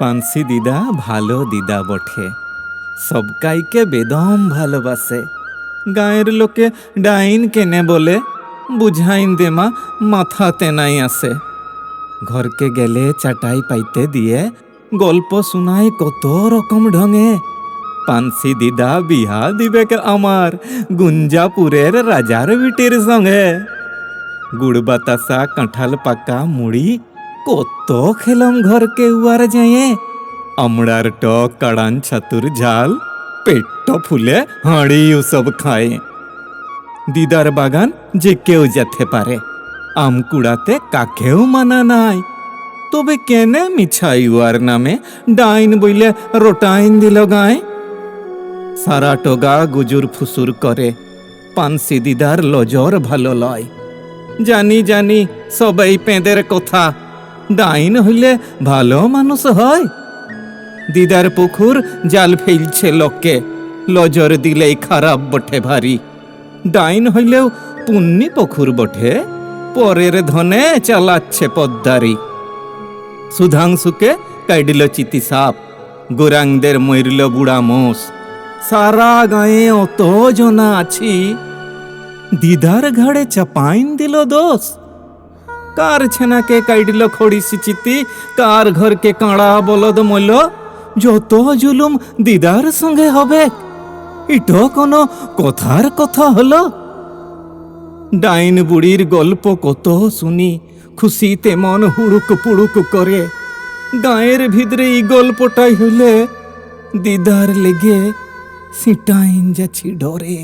পানসি দিদা ভালো দিদা বটে সবকাইকে বেদম ভালোবাসে। গায়ের লোকে ডাইন কেনে বলে, বুঝাইন দেমা মাথাতে নাই আসে ঘরকে গেলে চাটাই পাইতে দিয়ে, গল্প শোনাই কত রকম ঢঙে। পানসি দিদা বিহা দিবে আমার, গুঞ্জাপুরের রাজার বিটির সঙ্গে। গুড় বাতাসা, কাঁঠাল পাকা, মুড়ি কত খেলাম ঘরকে উয়ার যাইয়ে আমড়ার টক কাড়ান ছাতুর ঝাল পেট ফুলে হাঁড়ি সব খায়। দিদার বাগান যে কেউ যেতে পারে, আম কুড়াতে কাকেও মানা নাই। তবে কেনে মিছাই উয়ার নামে ডাইন বইলে রোটাইন দিল গায়? সারা টগা গুজুর ফুসুর করে, পানসি দিদার লজর ভালো লয়। জানি জানি, সবাই পেঁদের কথা। ডাইন হইলে ভালো মানুষ হয়। দিদার পুকুর জাল ফেলছে লোককে লজর দিলেই খারাপ বটে ভারী। ডাইন হইলেও পুণ্যি পুকুর বটে, পরের ধনে চালাচ্ছে পদ্মারি। সুধাংশুকে কাইডিল চিতি সাপ, গোরাংদের মরিল বুড়া মোষ। সারা গায়ে অত জনা আছি। দিদার ঘাড়ে চাপাইন দিল দোষ। কার ছেনাকে কাইডিল খড়িসি চিতি কার ঘরকে কাঁড়া বলদ মইল যত জুলুম দিদার সঙ্গে হবে ইটো কোনো কথার কথা হলো ডাইন বুড়ির গল্প কত শুনি খুশিতে মন হুড়ুক পুড়ুক করে গায়ের ভিতরে এই গল্পটাই হইলে দিদার লেগে সিটাইন যাচ্ছি ডরে